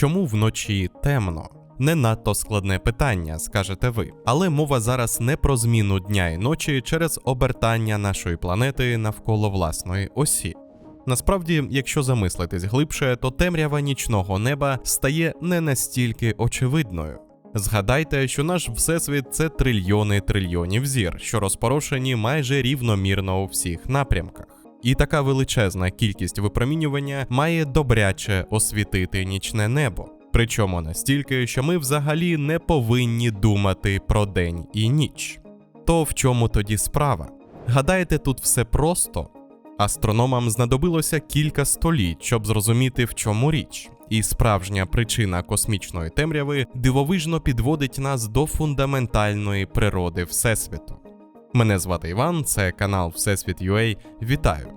Чому вночі темно? Не надто складне питання, скажете ви. Але мова зараз не про зміну дня і ночі через обертання нашої планети навколо власної осі. Насправді, якщо замислитись глибше, то темрява нічного неба стає не настільки очевидною. Згадайте, що наш всесвіт це трильйони трильйонів зір, що розпорошені майже рівномірно у всіх напрямках. І така величезна кількість випромінювання має добряче освітити нічне небо. Причому настільки, що ми взагалі не повинні думати про день і ніч. То в чому тоді справа? Гадаєте, тут все просто? Астрономам знадобилося кілька століть, щоб зрозуміти, в чому річ, і справжня причина космічної темряви дивовижно підводить нас до фундаментальної природи Всесвіту. Мене звати Іван, це канал Всесвіт UA. Вітаю.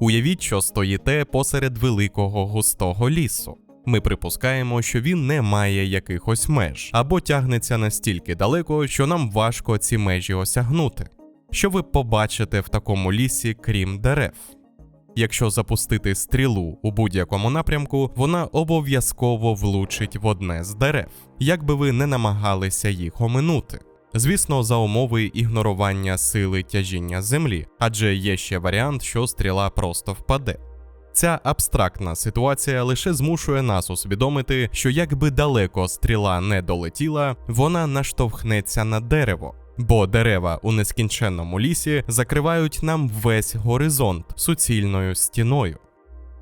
Уявіть, що стоїте посеред великого густого лісу. Ми припускаємо, що він не має якихось меж або тягнеться настільки далеко, що нам важко ці межі осягнути. Що ви побачите в такому лісі, крім дерев? Якщо запустити стрілу у будь-якому напрямку, вона обов'язково влучить в одне з дерев, як би ви не намагалися їх оминути. Звісно, за умови ігнорування сили тяжіння землі, адже є ще варіант, що стріла просто впаде. Ця абстрактна ситуація лише змушує нас усвідомити, що якби далеко стріла не долетіла, вона наштовхнеться на дерево, бо дерева у нескінченному лісі закривають нам весь горизонт суцільною стіною.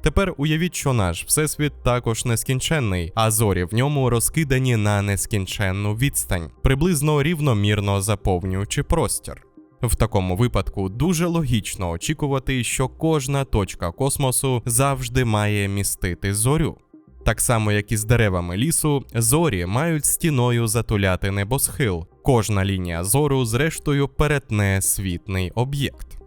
Тепер уявіть, що наш всесвіт також нескінченний, а зорі в ньому розкидані на нескінченну відстань, приблизно рівномірно заповнюючи простір. В такому випадку дуже логічно очікувати, що кожна точка космосу завжди має містити зорю. Так само, як і з деревами лісу, зорі мають стіною затуляти небосхил. Кожна лінія зору, зрештою, перетне світний об'єкт.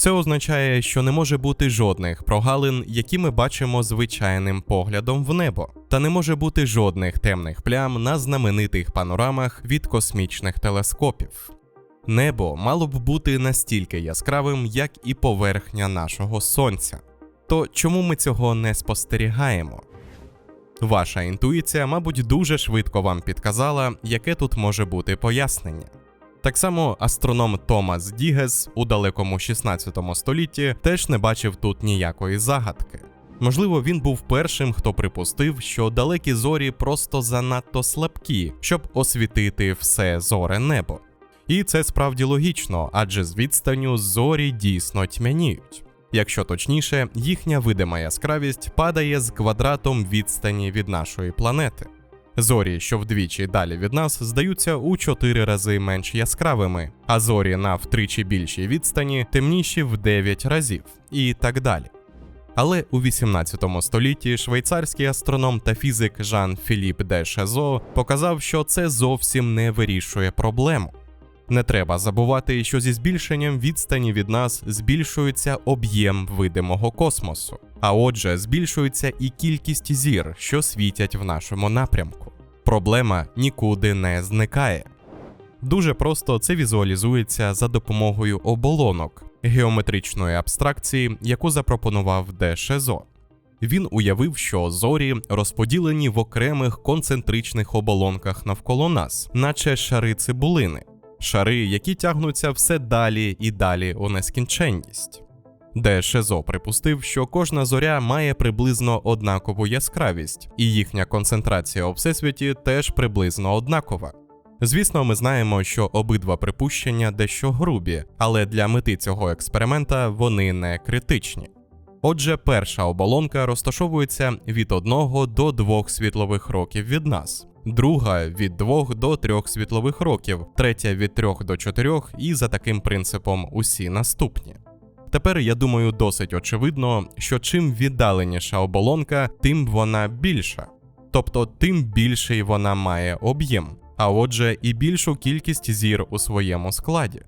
Це означає, що не може бути жодних прогалин, які ми бачимо звичайним поглядом в небо, та не може бути жодних темних плям на знаменитих панорамах від космічних телескопів. Небо мало б бути настільки яскравим, як і поверхня нашого сонця. То чому ми цього не спостерігаємо? Ваша інтуїція, мабуть, дуже швидко вам підказала, яке тут може бути пояснення. Так само астроном Томас Дігес у далекому 16 столітті теж не бачив тут ніякої загадки. Можливо, він був першим, хто припустив, що далекі зорі просто занадто слабкі, щоб освітити все зоре небо. І це справді логічно, адже з відстанню зорі дійсно тьмяніють. Якщо точніше, їхня видима яскравість падає з квадратом відстані від нашої планети. Зорі, що вдвічі далі від нас, здаються у 4 рази менш яскравими, а зорі на втричі більшій відстані темніші в 9 разів, і так далі. Але у 18 столітті швейцарський астроном та фізик Жан Філіп де Шезо показав, що це зовсім не вирішує проблему. Не треба забувати, що зі збільшенням відстані від нас збільшується об'єм видимого космосу, а отже, збільшується і кількість зір, що світять в нашому напрямку. Проблема нікуди не зникає. Дуже просто це візуалізується за допомогою оболонок геометричної абстракції, яку запропонував Де Шезо. Він уявив, що зорі розподілені в окремих концентричних оболонках навколо нас, наче шари цибулини шари, які тягнуться все далі і далі у нескінченність. Де Шезо припустив, що кожна зоря має приблизно однакову яскравість, і їхня концентрація у всесвіті теж приблизно однакова. Звісно, ми знаємо, що обидва припущення дещо грубі, але для мети цього експеримента вони не критичні. Отже, перша оболонка розташовується від 1 до 2 світлових років від нас, друга від 2 до 3 світлових років, третя від 3 до 4 і за таким принципом усі наступні. Тепер я думаю, досить очевидно, що чим віддаленіша оболонка, тим вона більша, тобто тим більший вона має об'єм, а отже, і більшу кількість зір у своєму складі.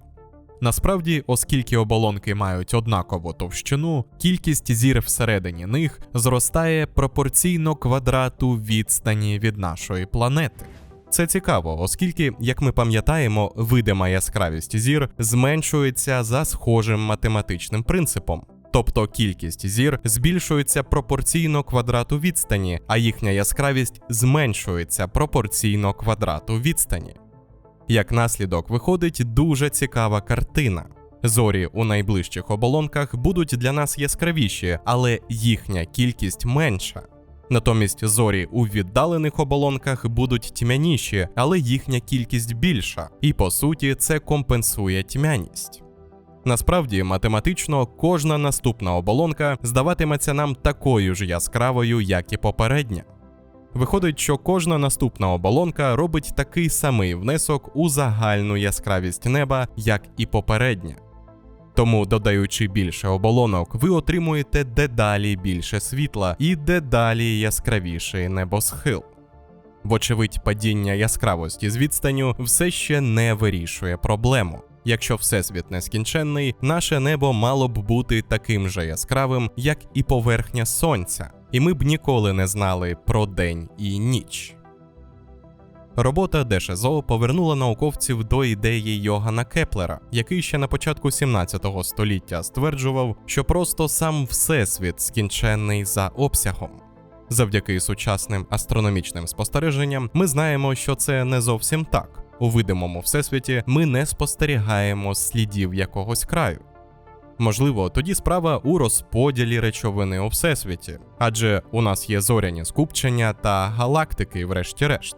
Насправді, оскільки оболонки мають однакову товщину, кількість зір всередині них зростає пропорційно квадрату відстані від нашої планети. Це цікаво, оскільки, як ми пам'ятаємо, видима яскравість зір зменшується за схожим математичним принципом. Тобто кількість зір збільшується пропорційно квадрату відстані, а їхня яскравість зменшується пропорційно квадрату відстані. Як наслідок виходить дуже цікава картина. Зорі у найближчих оболонках будуть для нас яскравіші, але їхня кількість менша. Натомість зорі у віддалених оболонках будуть тьмяніші, але їхня кількість більша, і по суті це компенсує тьмяність. Насправді, математично, кожна наступна оболонка здаватиметься нам такою ж яскравою, як і попередня. Виходить, що кожна наступна оболонка робить такий самий внесок у загальну яскравість неба, як і попередня. Тому, додаючи більше оболонок, ви отримуєте дедалі більше світла і дедалі яскравіший небосхил. Вочевидь, падіння яскравості з відстаню все ще не вирішує проблему. Якщо всесвіт нескінченний, наше небо мало б бути таким же яскравим, як і поверхня сонця, і ми б ніколи не знали про день і ніч. Робота Дешезо повернула науковців до ідеї Йогана Кеплера, який ще на початку 17 століття стверджував, що просто сам всесвіт скінченний за обсягом. Завдяки сучасним астрономічним спостереженням ми знаємо, що це не зовсім так. У видимому всесвіті ми не спостерігаємо слідів якогось краю. Можливо, тоді справа у розподілі речовини у всесвіті, адже у нас є зоряні скупчення та галактики, врешті-решт.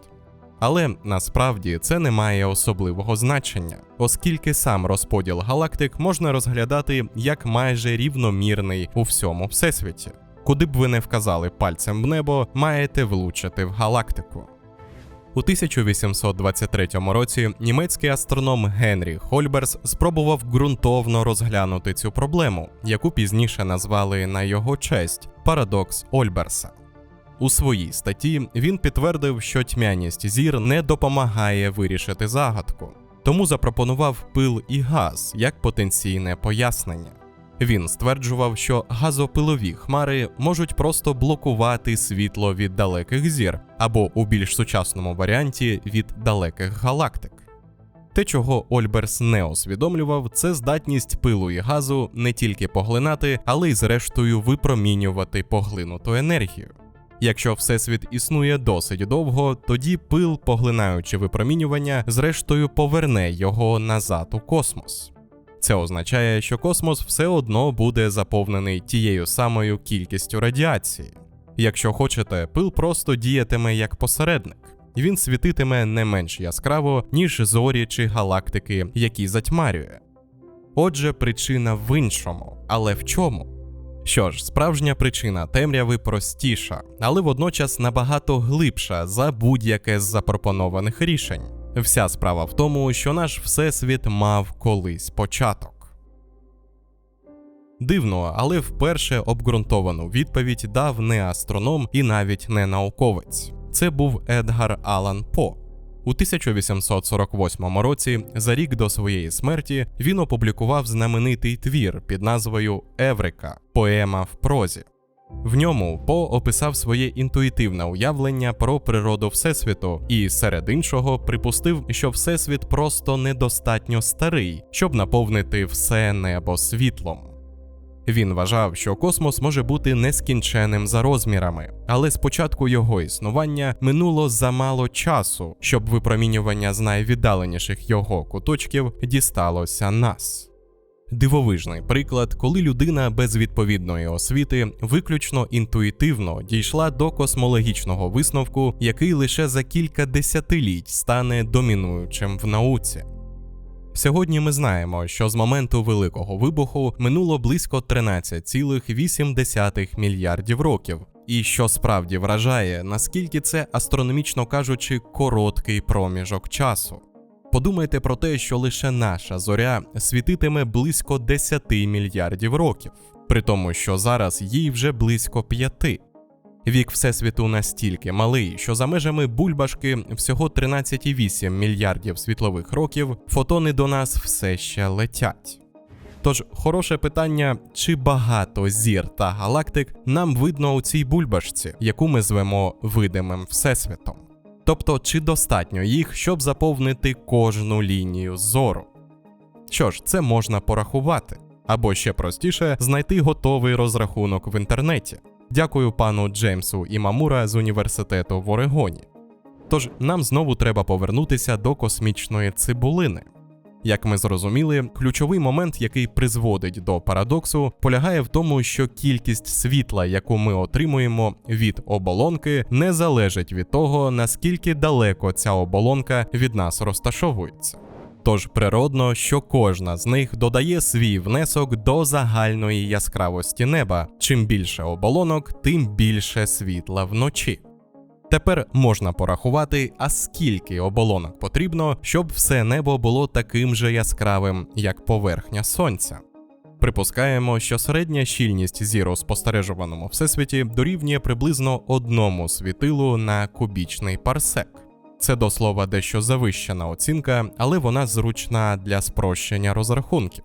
Але насправді це не має особливого значення, оскільки сам розподіл галактик можна розглядати як майже рівномірний у всьому всесвіті. Куди б ви не вказали пальцем в небо, маєте влучити в галактику. У 1823 році німецький астроном Генрі Хольберс спробував ґрунтовно розглянути цю проблему, яку пізніше назвали на його честь парадокс Ольберса. У своїй статті він підтвердив, що тьмяність зір не допомагає вирішити загадку, тому запропонував пил і газ як потенційне пояснення. Він стверджував, що газопилові хмари можуть просто блокувати світло від далеких зір, або у більш сучасному варіанті від далеких галактик. Те, чого Ольберс не усвідомлював, це здатність пилу і газу не тільки поглинати, але й зрештою випромінювати поглинуту енергію. Якщо всесвіт існує досить довго, тоді пил, поглинаючи випромінювання, зрештою поверне його назад у космос. Це означає, що космос все одно буде заповнений тією самою кількістю радіації. Якщо хочете, пил просто діятиме як посередник, він світитиме не менш яскраво, ніж зорі чи галактики, які затьмарює. Отже, причина в іншому, але в чому? Що ж, справжня причина темряви простіша, але водночас набагато глибша за будь-яке з запропонованих рішень. Вся справа в тому, що наш всесвіт мав колись початок. Дивно, але вперше обґрунтовану відповідь дав не астроном і навіть не науковець. Це був Едгар Алан По. У 1848 році, за рік до своєї смерті, він опублікував знаменитий твір під назвою Еврика Поема в прозі. В ньому По описав своє інтуїтивне уявлення про природу Всесвіту і, серед іншого, припустив, що Всесвіт просто недостатньо старий, щоб наповнити все небо світлом. Він вважав, що космос може бути нескінченим за розмірами, але з початку його існування минуло замало часу, щоб випромінювання з найвіддаленіших його куточків дісталося нас. Дивовижний приклад, коли людина без відповідної освіти виключно інтуїтивно дійшла до космологічного висновку, який лише за кілька десятиліть стане домінуючим в науці. Сьогодні ми знаємо, що з моменту Великого вибуху минуло близько 13,8 мільярдів років, і що справді вражає, наскільки це астрономічно кажучи короткий проміжок часу. Подумайте про те, що лише наша зоря світитиме близько 10 мільярдів років, при тому, що зараз їй вже близько 5. Вік Всесвіту настільки малий, що за межами бульбашки всього 13,8 мільярдів світлових років фотони до нас все ще летять. Тож, хороше питання, чи багато зір та галактик нам видно у цій бульбашці, яку ми звемо видимим всесвітом. Тобто, чи достатньо їх, щоб заповнити кожну лінію зору? Що ж, це можна порахувати. або ще простіше знайти готовий розрахунок в інтернеті. Дякую пану Джеймсу Імамура з університету в Орегоні. Тож нам знову треба повернутися до космічної цибулини. Як ми зрозуміли, ключовий момент, який призводить до парадоксу, полягає в тому, що кількість світла, яку ми отримуємо від оболонки, не залежить від того, наскільки далеко ця оболонка від нас розташовується. Тож природно, що кожна з них додає свій внесок до загальної яскравості неба. Чим більше оболонок, тим більше світла вночі. Тепер можна порахувати, а скільки оболонок потрібно, щоб все небо було таким же яскравим, як поверхня сонця. Припускаємо, що середня щільність зір у спостережуваному всесвіті дорівнює приблизно одному світилу на кубічний парсек. Це до слова дещо завищена оцінка, але вона зручна для спрощення розрахунків.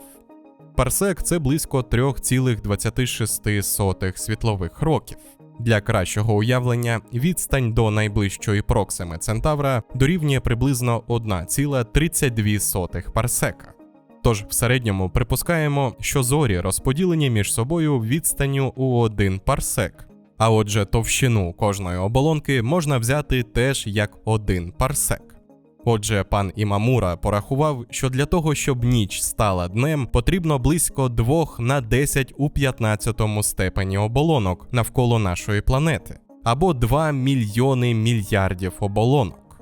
Парсек це близько 3,26 світлових років. Для кращого уявлення відстань до найближчої проксими Центавра дорівнює приблизно 1,32 парсека. Тож в середньому припускаємо, що зорі розподілені між собою відстанню у один парсек. А отже, товщину кожної оболонки можна взяти теж як один парсек. Отже, пан Імамура порахував, що для того, щоб ніч стала днем, потрібно близько 2 на 10 у 15 степені оболонок навколо нашої планети, або 2 мільйони мільярдів оболонок.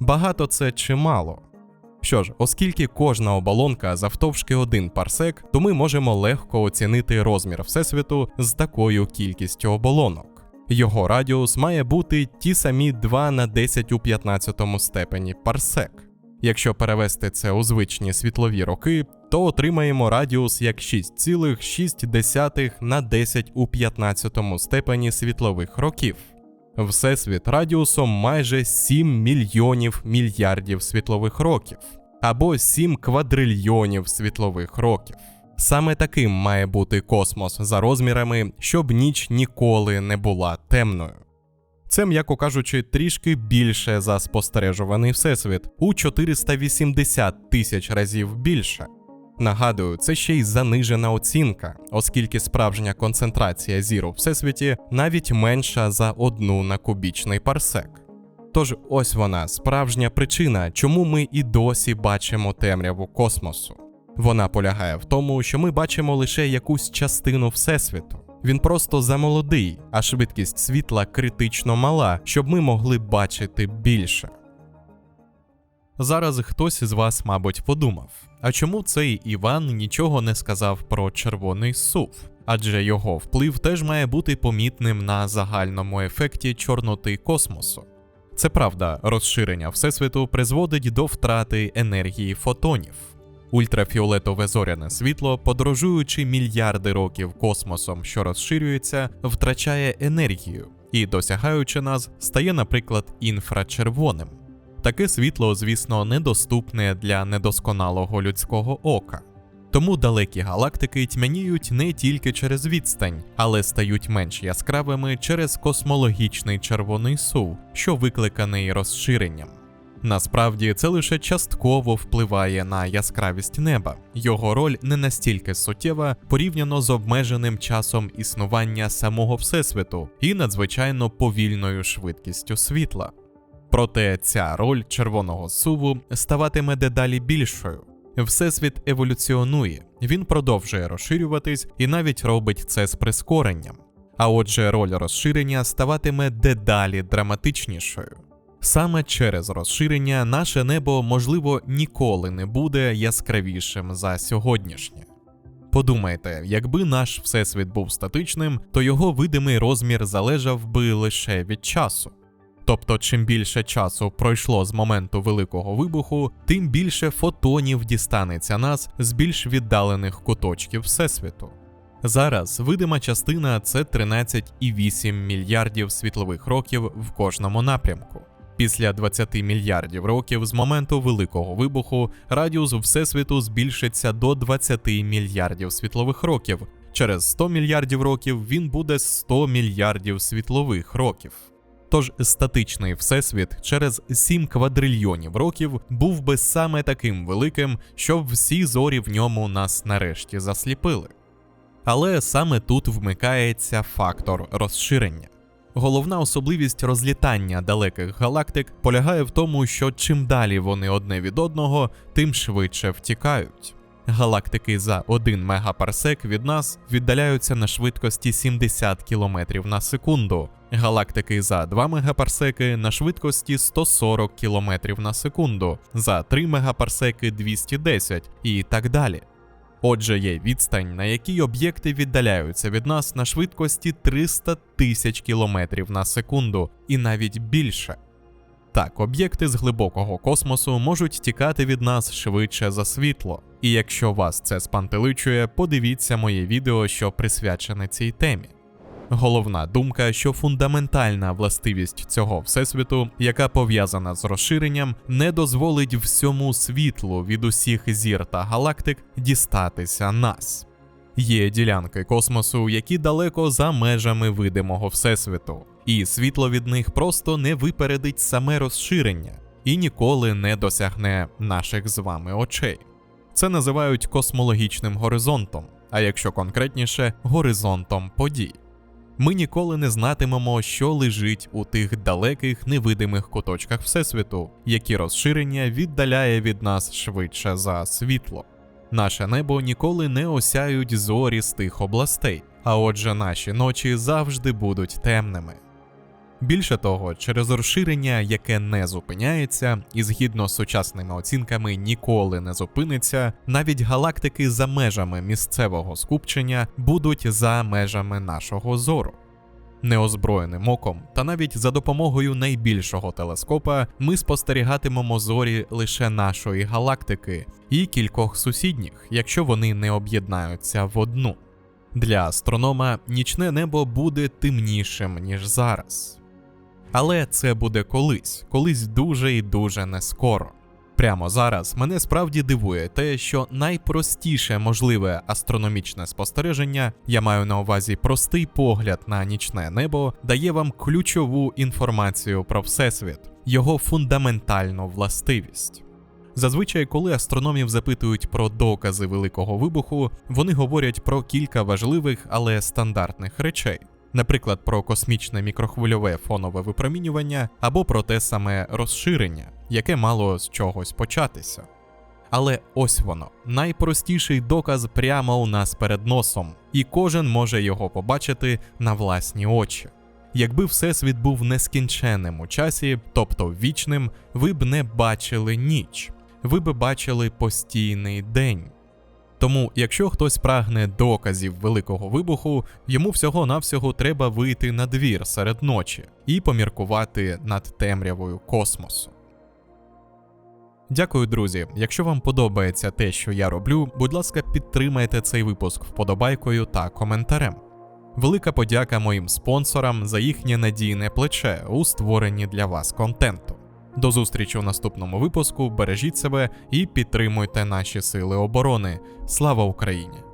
Багато це чи мало? Що ж, оскільки кожна оболонка завтовшки один парсек, то ми можемо легко оцінити розмір Всесвіту з такою кількістю оболонок. Його радіус має бути ті самі 2 на 10 у 15 степені парсек. Якщо перевести це у звичні світлові роки, то отримаємо радіус як 6,6 на 10 у 15 степені світлових років. Всесвіт радіусом майже 7 мільйонів мільярдів світлових років або 7 квадрильйонів світлових років. Саме таким має бути космос за розмірами, щоб ніч ніколи не була темною. Це, м'яко кажучи, трішки більше за спостережуваний всесвіт у 480 тисяч разів більше. Нагадую, це ще й занижена оцінка, оскільки справжня концентрація зір у всесвіті навіть менша за одну на кубічний парсек. Тож ось вона, справжня причина, чому ми і досі бачимо темряву космосу. Вона полягає в тому, що ми бачимо лише якусь частину Всесвіту. Він просто замолодий, а швидкість світла критично мала, щоб ми могли бачити більше. Зараз хтось із вас, мабуть, подумав: а чому цей Іван нічого не сказав про червоний сув? Адже його вплив теж має бути помітним на загальному ефекті чорноти космосу. Це правда, розширення Всесвіту призводить до втрати енергії фотонів. Ультрафіолетове зоряне світло, подорожуючи мільярди років космосом, що розширюється, втрачає енергію і, досягаючи нас, стає, наприклад, інфрачервоним. Таке світло, звісно, недоступне для недосконалого людського ока. Тому далекі галактики тьмяніють не тільки через відстань, але стають менш яскравими через космологічний червоний сув, що викликаний розширенням. Насправді це лише частково впливає на яскравість неба. Його роль не настільки суттєва порівняно з обмеженим часом існування самого Всесвіту і надзвичайно повільною швидкістю світла. Проте ця роль червоного суву ставатиме дедалі більшою. Всесвіт еволюціонує, він продовжує розширюватись і навіть робить це з прискоренням. А отже, роль розширення ставатиме дедалі драматичнішою. Саме через розширення наше небо, можливо, ніколи не буде яскравішим за сьогоднішнє. Подумайте, якби наш всесвіт був статичним, то його видимий розмір залежав би лише від часу. Тобто, чим більше часу пройшло з моменту великого вибуху, тим більше фотонів дістанеться нас з більш віддалених куточків Всесвіту. Зараз видима частина це 13,8 мільярдів світлових років в кожному напрямку. Після 20 мільярдів років з моменту великого вибуху радіус Всесвіту збільшиться до 20 мільярдів світлових років. Через 100 мільярдів років він буде 100 мільярдів світлових років. Тож статичний всесвіт через 7 квадрильйонів років був би саме таким великим, щоб всі зорі в ньому нас нарешті засліпили. Але саме тут вмикається фактор розширення. Головна особливість розлітання далеких галактик полягає в тому, що чим далі вони одне від одного, тим швидше втікають. Галактики за 1 мегапарсек від нас віддаляються на швидкості 70 км на секунду, галактики за 2 мегапарсеки на швидкості 140 км на секунду, за 3 мегапарсеки 210 і так далі. Отже, є відстань, на якій об'єкти віддаляються від нас на швидкості 300 тисяч кілометрів на секунду, і навіть більше. Так, об'єкти з глибокого космосу можуть тікати від нас швидше за світло. І якщо вас це спантеличує, подивіться моє відео, що присвячене цій темі. Головна думка, що фундаментальна властивість цього всесвіту, яка пов'язана з розширенням, не дозволить всьому світлу від усіх зір та галактик дістатися нас. Є ділянки космосу, які далеко за межами видимого всесвіту, і світло від них просто не випередить саме розширення і ніколи не досягне наших з вами очей. Це називають космологічним горизонтом, а якщо конкретніше, горизонтом подій. Ми ніколи не знатимемо, що лежить у тих далеких невидимих куточках Всесвіту, які розширення віддаляє від нас швидше за світло. Наше небо ніколи не осяють зорі з тих областей, а отже, наші ночі завжди будуть темними. Більше того, через розширення, яке не зупиняється, і згідно з сучасними оцінками ніколи не зупиниться, навіть галактики за межами місцевого скупчення будуть за межами нашого зору. Неозброєним оком, та навіть за допомогою найбільшого телескопа ми спостерігатимемо зорі лише нашої галактики і кількох сусідніх, якщо вони не об'єднаються в одну. Для астронома нічне небо буде темнішим, ніж зараз. Але це буде колись, колись дуже і дуже нескоро. Прямо зараз мене справді дивує те, що найпростіше можливе астрономічне спостереження, я маю на увазі простий погляд на нічне небо, дає вам ключову інформацію про Всесвіт, його фундаментальну властивість. Зазвичай, коли астрономів запитують про докази великого вибуху, вони говорять про кілька важливих, але стандартних речей. Наприклад, про космічне мікрохвильове фонове випромінювання або про те саме розширення, яке мало з чогось початися. Але ось воно, найпростіший доказ прямо у нас перед носом, і кожен може його побачити на власні очі. Якби Всесвіт був нескінченним у часі, тобто вічним, ви б не бачили ніч, ви б бачили постійний день. Тому, якщо хтось прагне доказів великого вибуху, йому всього-навсього треба вийти на двір серед ночі і поміркувати над темрявою космосу. Дякую, друзі. Якщо вам подобається те, що я роблю, будь ласка, підтримайте цей випуск вподобайкою та коментарем. Велика подяка моїм спонсорам за їхнє надійне плече у створенні для вас контенту. До зустрічі у наступному випуску. Бережіть себе і підтримуйте наші сили оборони. Слава Україні!